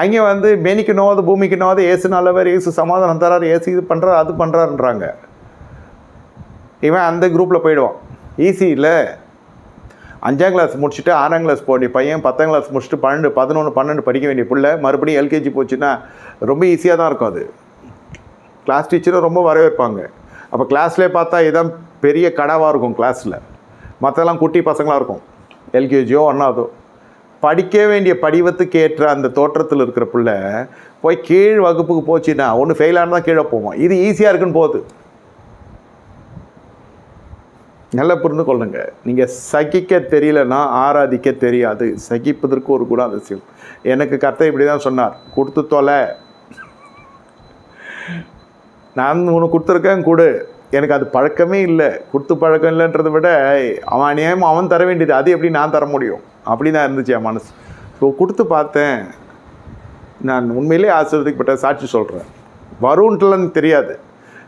அங்கே வந்து மேனிக்கு நோவாது பூமிக்கு நோவாது ஏசு நல்லவர் ஏசு சமாதானம் தராரு ஏசு இது பண்ணுறாரு அது பண்ணுறாருன்றாங்க இவன் அந்த குரூப்பில் போயிடுவான். ஈஸி இல்லை அஞ்சாம் கிளாஸ் முடிச்சுட்டு ஆறாம் கிளாஸ் போடிய பையன் பத்தாம் கிளாஸ் முடிச்சுட்டு பன்னெண்டு பதினொன்று பன்னெண்டு படிக்க வேண்டிய பிள்ளை மறுபடியும் எல்கேஜி போச்சுன்னா ரொம்ப ஈஸியாக தான் இருக்கும் அது. கிளாஸ் டீச்சரும் ரொம்ப வரவேற்பாங்க. அப்போ கிளாஸ்லேயே பார்த்தா இதுதான் பெரிய கடாவாக இருக்கும் கிளாஸில் மற்றெல்லாம் குட்டி பசங்களாக இருக்கும். எல்கேஜியோ ஒன்றாவதோ படிக்க வேண்டிய படிவத்துக்கு ஏற்ற அந்த தோற்றத்தில் இருக்கிற பிள்ளை போய் கீழ் வகுப்புக்கு போச்சுன்னா ஒன்று ஃபெயிலாக தான் கீழே போவோம் இது ஈஸியாக இருக்குன்னு போகுது. நல்லா புரிந்து கொள்ளுங்க. நீங்கள் சகிக்க தெரியலன்னா ஆராதிக்க தெரியாது. சகிப்பதற்கு ஒரு குணாதிசயம். எனக்கு கத்தை இப்படி தான் சொன்னார். கொடுத்து தொலை. நான் உனக்கு கொடுத்துருக்கேன் கொடு. எனக்கு அது பழக்கமே இல்லை. கொடுத்து பழக்கம் இல்லைன்றதை விட அவன் அநியாயம் அவன் தர வேண்டியது அது எப்படி நான் தர முடியும்? அப்படி தான் இருந்துச்சு என் மனசு. ஸோ கொடுத்து பார்த்தேன். நான் உண்மையிலே ஆசிரியப்பட்ட சாட்சி சொல்கிறேன் வரும்ன்றலன்னு தெரியாது.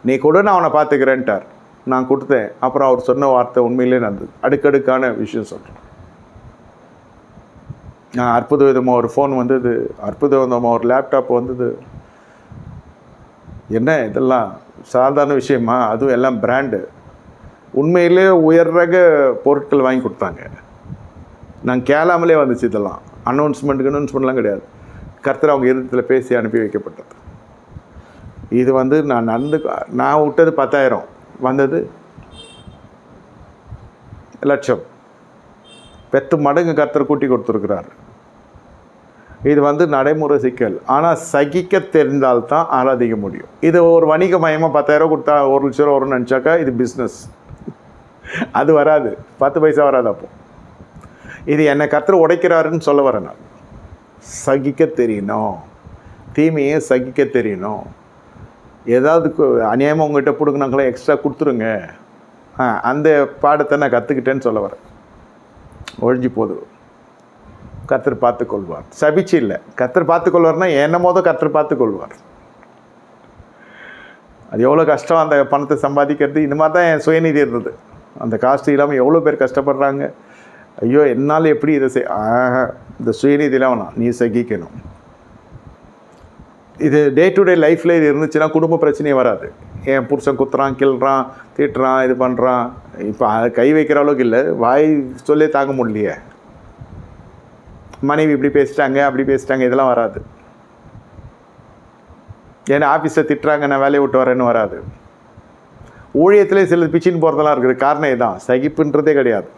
நீ கூட நான் அவனை பார்த்துக்கிறேன்ட்டார். நான் கொடுத்தேன். அப்புறம் அவர் சொன்ன வார்த்தை உண்மையிலே நடந்தது. அடுக்கடுக்கான விஷயம் சொல்கிறேன் நான் அற்புத விதமாக ஒரு ஃபோன் வந்தது அற்புத விதமாக ஒரு லேப்டாப் வந்தது. என்ன இதெல்லாம் சாதாரண விஷயமா? அதுவும் எல்லாம் பிராண்டு உண்மையிலே உயர் ரக பொருட்கள் வாங்கி கொடுத்தாங்க. நான் கேளாமலே வந்துச்சு இதெல்லாம். அனௌன்ஸ்மெண்ட்டுக்கு அனௌன்ஸ்மெண்ட்லாம் கிடையாது. கர்த்தர் அவங்க இருதத்தில் பேசி அனுப்பி வைக்கப்பட்டது. இது வந்து நான் நடந்து நான் விட்டது பத்தாயிரம். வந்தது லட்சம். பெத்து மடங்கு கர்த்தர் கூட்டி கொடுத்துருக்கிறார். இது வந்து நடைமுறை சிக்கல். ஆனால் சகிக்க தெரிந்தால்தான் ஆராதிக்க முடியும். இது ஒரு வணிக மயமாக பத்தாயிரம் கொடுத்தா ஒரு லட்ச ரூபா வரும்னு நினச்சாக்கா இது பிஸ்னஸ் அது வராது. பத்து பைசா வராது அப்போ. இது என்னை கர்த்தர் உடைக்கிறாருன்னு சொல்ல வரேன் நான். சகிக்க தெரியணும். தீமையை சகிக்க தெரியணும். ஏதாவது கு- அநியாயமாக உங்கள்கிட்ட பிடுங்கினாங்களே எக்ஸ்ட்ரா கொடுத்துருங்க. ஆ அந்த பாடத்தை நான் கற்றுக்கிட்டேன்னு சொல்ல வரேன் ஒழிஞ்சு போதும் கர்த்தர் பார்த்துக்கொள்வார். சபிச்சு இல்லை. கர்த்தர் பார்த்துக்கொள்வார்னா என்ன மோதல் பார்த்து பார்த்துக்கொள்வார். அது எவ்வளோ கஷ்டம் அந்த பணத்தை சம்பாதிக்கிறது? இந்த மாதிரி தான் என் சுயநிதி இருந்தது. அந்த காஸ்ட் இல்லாமல் எவ்வளோ பேர் கஷ்டப்படுறாங்க? ஐயோ என்னால் எப்படி இதை செய்? ஆஹா, இந்த சுயநிதியெலாம் வேணாம். நீ சகிக்கணும். இது டே டு டே லைஃப்பில் இது இருந்துச்சுன்னா குடும்ப பிரச்சனையே வராது. என் புருஷன் குத்துறான் கிள்றான் தீட்டுறான் இது பண்ணுறான் இப்போ கை வைக்கிற அளவுக்கு இல்லை. வாய் சொல்லே தாங்க முடியலையே. மனைவி இப்படி பேசிட்டாங்க அப்படி பேசிட்டாங்க இதெல்லாம் வராது. ஏன்னா ஆஃபீஸில் திட்டுறாங்க நான் வேலையை விட்டு வரேன்னு வராது. ஊழியத்திலே சில பிச்சின்னு போகிறதெல்லாம் இருக்குது. காரணம் இதுதான் சகிப்புன்றதே கிடையாது.